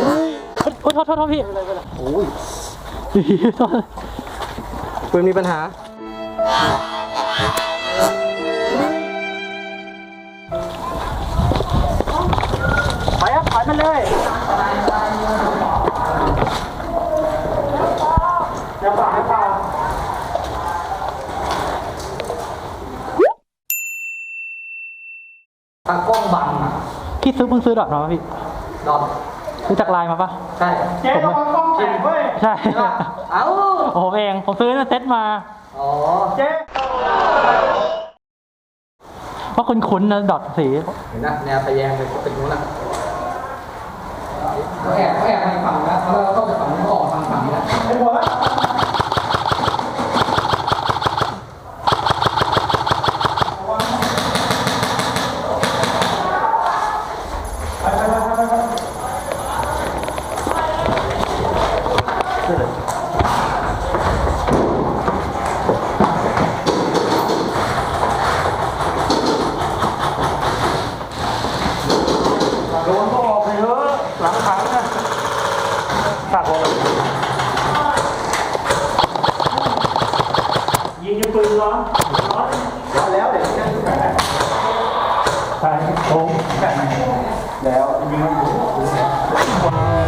โอ๊ยโทษโทษโทษพี่โอ้ยโทษ ปืนมีปัญหาถอยครับถอยมันเลยอย่าฝ่าอย่าฝ่าตากล้องบังอะพี่ซื้อเพิ่งซื้อดอทมาปะพี่ ดอท ซื้อจากไลน์มาปะใช่เจ๊ระวังกล้องแตกเว้ยใช่เอ้าผมเอง ผมซื้อเซ็ตมา อ๋อ เจ๊ว่าคุ้นๆนะดอทสีเห็นนะแนวทะแยงไปเป็นนู้นนะเขาแอบเขาแอบมาอีกฝั่งนะเขาแล้วก็ไปฝั่งนู้นก็ออกทางฝั่งนี้นะไอ้หัว โดนก็ออกไปเถอะหลังขังนะฝากผมยิงยิงปืนร้อนร้อนร้อนแล้วเดี๋ยวจะดูกันนะใช่โอ้แบบไหนแล้วยิงมัน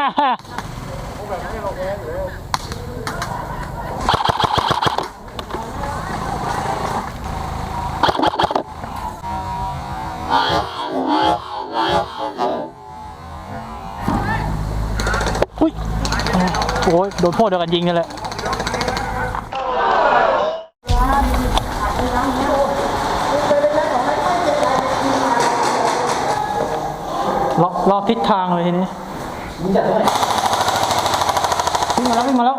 อุ้ยโอ้ยโดนพวกเดียวกันยิงกันเลยรอบรอบทิศทางเลยทีนี้ มึงจัดตรงไหนวิ่งมาแล้ววิ่งมาแล้ว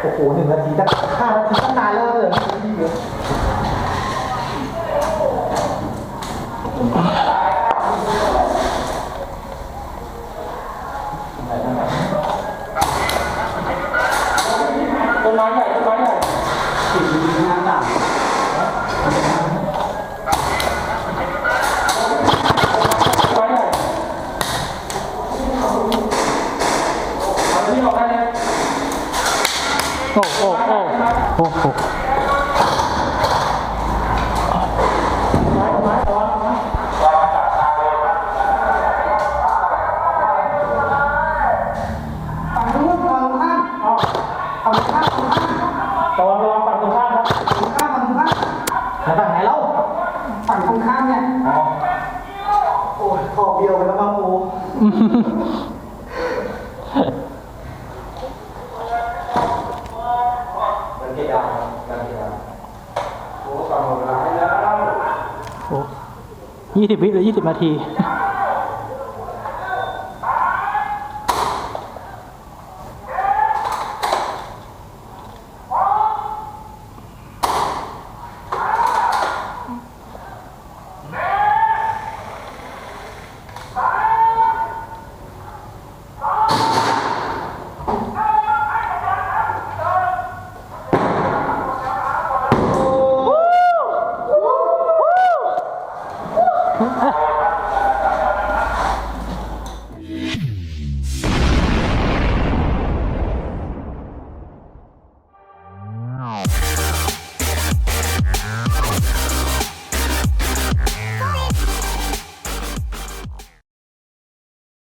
โอ้โหหนึ่งนาทีตั้งห้านาทีตั้งนานแล้วเลยนี่เยอะต้นไม้ใหญ่ต้นไม้ใหญ่สี่สิบห้าต่างต้นไม้ใหญ่เอาที่ออกได้เลย โอ้โอ้โอ้โอ้โหระวังระวังฝั่งตรงข้ามครับแล้วฝั่งไหนเล่าฝั่งตรงข้ามเนี่ยโอ้ยขอบเดียวไปแล้วมั้งกู มันเกดามันเกดาโอ้ฟังหมดเวลาให้แล้ว โอ้ยี่สิบวิหรือยี่สิบนาที Ha ha ha!